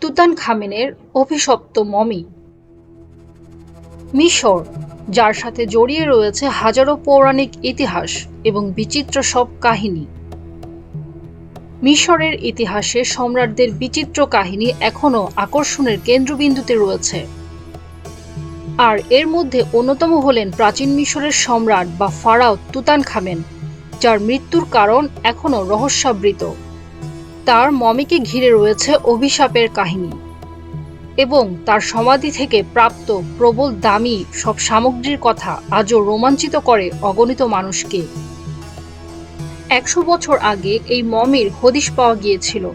তুতান খামেনের অভিশপ্ত মমি। মিশর, যার সাথে জড়িয়ে রয়েছে হাজারো পৌরাণিক ইতিহাস এবং বিচিত্র সব কাহিনী। মিশরের ইতিহাসে সম্রাটদের বিচিত্র কাহিনী এখনও আকর্ষণের কেন্দ্রবিন্দুতে রয়েছে। আর এর মধ্যে অন্যতম হলেন প্রাচীন মিশরের সম্রাট বা ফারাও তুতান খামেন, যার মৃত্যুর কারণ এখনও রহস্যাবৃত। তার মমিকে ঘিরে রয়েছে অভিশাপের কাহিনী এবং তার সমাধি থেকে প্রাপ্ত প্রবল দামি সব সামগ্রীর কথা আজও রোমাঞ্চিত করে অগণিত মানুষকে। একশো বছর আগে এই মমির হদিশ পাওয়া গিয়েছিল,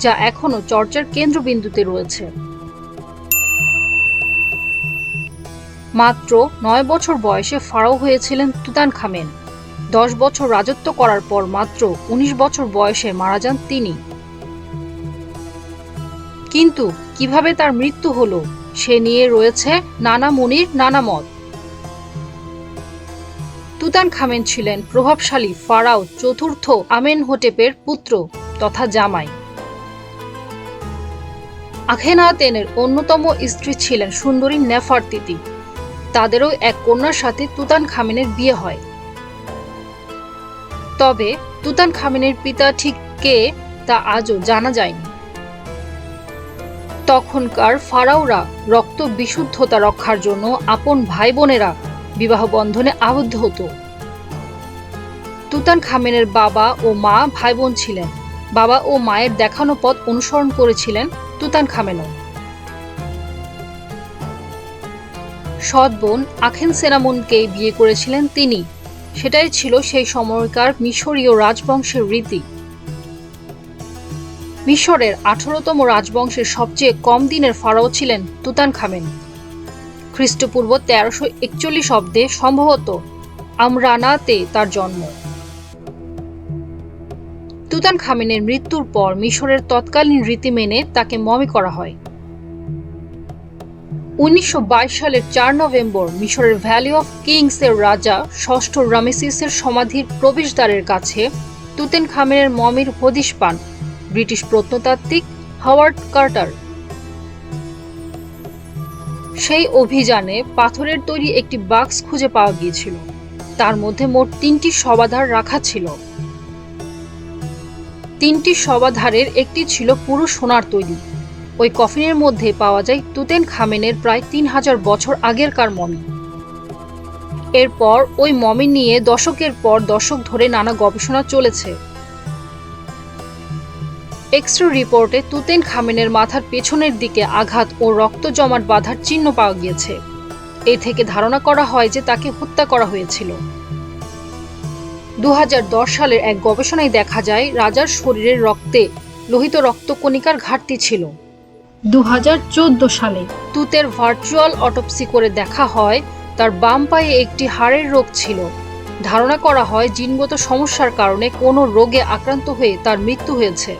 যা এখনও চর্চার কেন্দ্রবিন্দুতে রয়েছে। মাত্র নয় বছর বয়সে ফারাও হয়েছিলেন তুতান খামেন। দশ বছর রাজত্ব করার পর মাত্র ১৯ বছর বয়সে মারা যান তিনি। কিন্তু কীভাবে তার মৃত্যু হলো, সে নিয়ে রয়েছে নানা মুনির, নানা মত। তুতান খামেন ছিলেন প্রভাবশালী ফারাও চতুর্থ আমেন হোটেপের পুত্র তথা জামাই। আখেনাতেনের অন্যতম স্ত্রী ছিলেন সুন্দরী নেফারতিতি তাদেরও এক কন্যার সাথে তুতান খামেনের বিয়ে হয়। তবে তুতান খামেনের পিতা ঠিক কে তা আজও জানা যায়নি। তখনকার ফারাওরা রক্ত বিশুদ্ধতা রক্ষার জন্য আপন ভাই বোনেরা বিবাহ বন্ধনে আবদ্ধ হতো। তুতান খামেনের বাবা ও মা ভাই বোন ছিলেন। বাবা ও মায়ের দেখানো পথ অনুসরণ করেছিলেন তুতান খামেনও সৎ বোন আখেন সেনামুনকে বিয়ে করেছিলেন তিনি। সেটাই ছিল সেই সময়কার মিশরীয় রাজবংশের রীতি। মিশরের আঠারোতম রাজবংশের সবচেয়ে কম দিনের ফারাও ছিলেন তুতান খামেন। খ্রিস্টপূর্ব তেরোশো একচল্লিশ অব্দে সম্ভবত আমরানাতে তার জন্ম। তুতান খামেনের মৃত্যুর পর মিশরের তৎকালীন রীতি মেনে তাকে মমি করা হয়। উনিশশো বাইশ সালের চার নভেম্বর মিশরের ভ্যালি অফ কিংস এর রাজা ষষ্ঠ রামেসিসের সমাধির প্রবেশদ্বারের কাছে তুতেন খামেনের মমির হদিশ পান। ব্রিটিশ প্রত্নতাত্ত্বিক হাওয়ার্ড কার্টার। সেই অভিযানে পাথরের তৈরি একটি বাক্স খুঁজে পাওয়া গিয়েছিল। তার মধ্যে মোট তিনটি শবাধার রাখা ছিল। তিনটি শবাধারের একটি ছিল পুরো সোনার তৈরি। ওই কফিনের মধ্যে পাওয়া যায় তুতেন খামেনের প্রায় তিন হাজার বছর আগেরকার মমি। এরপর ওই মমি নিয়ে দশকের পর দশক ধরে নানা গবেষণা চলেছে। এক্স রে রিপোর্টে তুতেন খামেনের মাথার পেছনের দিকে আঘাত ও রক্ত জমাট বাঁধার চিহ্ন পাওয়া গিয়েছে। এ থেকে ধারণা করা হয় যে তাকে হত্যা করা হয়েছিল। দু সালের এক গবেষণায় দেখা যায়, রাজার শরীরের রক্তে লোহিত রক্তকণিকার ঘাটতি ছিল। দু হাজার চোদ্দ সালে তুতের ভার্চুয়াল অটোপসি করে দেখা হয়, তার বাম পায়ে একটি হাড়ের রোগ ছিল। ধারণা করা হয়, জিনগত সমস্যার কারণে কোনো রোগে আক্রান্ত হয়ে তার মৃত্যু হয়েছে।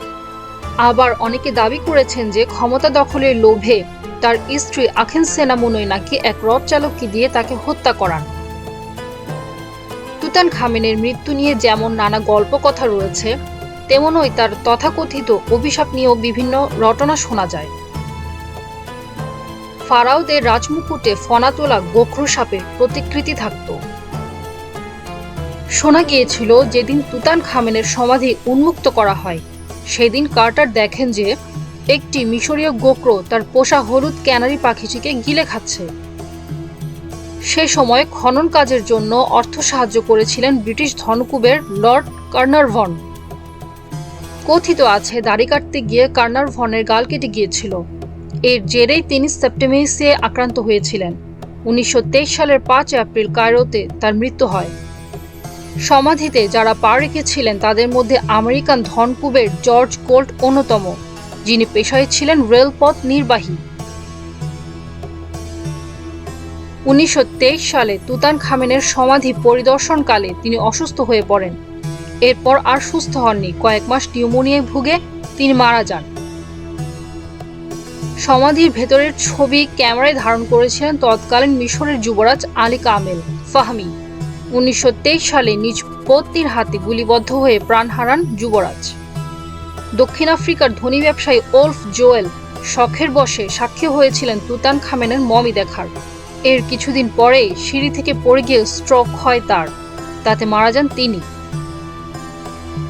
আবার অনেকে দাবি করেছেন যে ক্ষমতা দখলের লোভে তার স্ত্রী আখেন সেনামুনই নাকি এক রথ চালককে দিয়ে তাকে হত্যা করান। তুতান খামেনের মৃত্যু নিয়ে যেমন নানা গল্প কথা রয়েছে, তেমনই তার তথাকথিত অভিশাপ নিয়েও বিভিন্ন রটনা শোনা যায়। ফারাওদের রাজমুকুটে ফনা তোলা গোখরু সাপের প্রতিকৃতি থাকত। শোনা গিয়েছিল, যেদিন তুতান খামেনের সমাধি উন্মুক্ত করা হয় সেদিন কার্টার দেখেন যে একটি মিশরীয় গোক্র তার পোষা হলুদ ক্যানারি পাখিটিকে গিলে খাচ্ছে। সে সময় খনন কাজের জন্য অর্থ সাহায্য করেছিলেন ব্রিটিশ ধনকুবের লর্ড কার্নারভন। কথিত আছে, দাড়ি কাটতে গিয়ে কার্নারভনের গাল কেটে গিয়েছিল। এর জেরেই তিনি সেপ্টেমিসে আক্রান্ত হয়েছিলেন। উনিশশো তেইশ সালের পাঁচ এপ্রিল কায়রোতে তার মৃত্যু হয়। সমাধিতে যারা পা রেখেছিলেন তাদের মধ্যে আমেরিকান ধনকুবের জর্জ কোল্ট অন্যতম, যিনি পেশায় ছিলেন রেলপথ নির্বাহী। উনিশশো সালে তুতান খামেনের সমাধি পরিদর্শনকালে তিনি অসুস্থ হয়ে পড়েন। এরপর আর সুস্থ হননি। কয়েক মাস নিউমোনিয়ায় ভুগে তিনি মারা যান। সমাধির ভেতরের ছবি ক্যামেরায় ধারণ করেছিলেন তৎকালীন মিশরের যুবরাজ আলী কামেল ফাহমি। উনিশশো তেইশ সালে নিজ পত্নীর হাতে গুলিবদ্ধ হয়ে প্রাণ হারান যুবরাজ। দক্ষিণ আফ্রিকার ধনী ব্যবসায়ী ওলফ জোয়েল শখের বসে সাক্ষী হয়েছিলেন তুতান খামেনের মমি দেখার। এর কিছুদিন পরেই সিঁড়ি থেকে পড়ে গিয়ে স্ট্রোক হয় তার, তাতে মারা যান তিনি।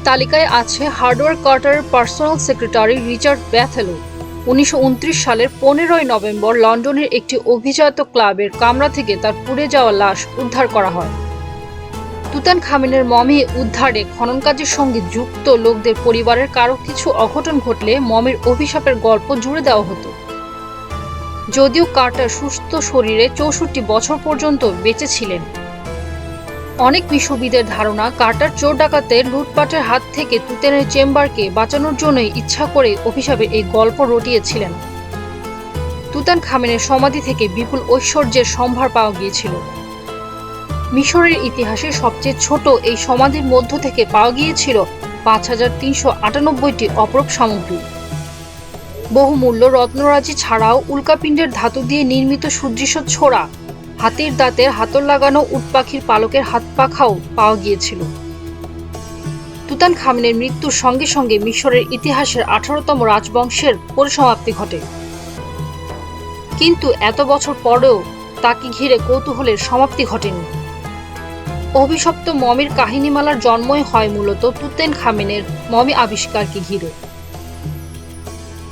তালিকায় আছে হার্ডওয়ার কার্টারের পার্সোনাল সেক্রেটারি রিচার্ড ব্যাথেলো। উনিশশো উনত্রিশ সালের পনেরোই নভেম্বর লন্ডনের একটি অভিজাত ক্লাবের কামরা থেকে তার পুড়ে যাওয়া লাশ উদ্ধার করা হয়। তুতান খামিনের মমি উদ্ধারে খনন কাজের সঙ্গে যুক্ত লোকদের পরিবারের কারও কিছু অঘটন ঘটলে মমির অভিশাপের গল্প জুড়ে দেওয়া হতো। যদিও কার্টার সুস্থ শরীরে চৌষট্টি বছর পর্যন্ত বেঁচে ছিলেন। অনেক বিশ্ববিদের ধারণা কার্টার চোর ডাকাতের লুটপাটের হাত থেকে তুতেনের চেম্বারকে বাঁচানোর জন্যই ইচ্ছা করে অভিশাপের এই গল্প রটিয়েছিলেন। তুতান খামেনের সমাধি থেকে বিপুল ঐশ্বর্যের সম্ভার পাওয়া গিয়েছিল। মিশরের ইতিহাসে সবচেয়ে ছোট এই সমাধির মধ্য থেকে পাওয়া গিয়েছিল পাঁচ হাজার তিনশো আটানব্বইটি অপরূপ সামগ্রী। বহুমূল্য রত্নরাজি ছাড়াও উল্কাপিণ্ডের ধাতু দিয়ে নির্মিত সুদৃশ্য ছোড়া, হাতির দাঁতের হাতল লাগানো উটপাখির পালকের হাত পাখাও পাওয়া গিয়েছিল। তুতান খামিনের মৃত্যুর সঙ্গে সঙ্গে মিশরের ইতিহাসের আঠারোতম রাজবংশের পরিসমাপ্তি ঘটে। কিন্তু এত বছর পরেও তাকে ঘিরে কৌতূহলের সমাপ্তি ঘটেনি। অভিশপ্ত মমির কাহিনীমালার জন্মই হয় মূলত তুতেন খামেনের মমি আবিষ্কারকে ঘিরে।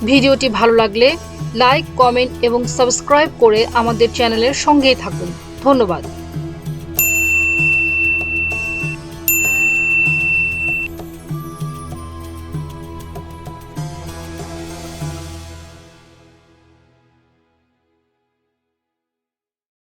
ভিডিওটি ভালো লাগলে লাইক, কমেন্ট এবং সাবস্ক্রাইব করে আমাদের চ্যানেলের সঙ্গেই থাকুন। ধন্যবাদ।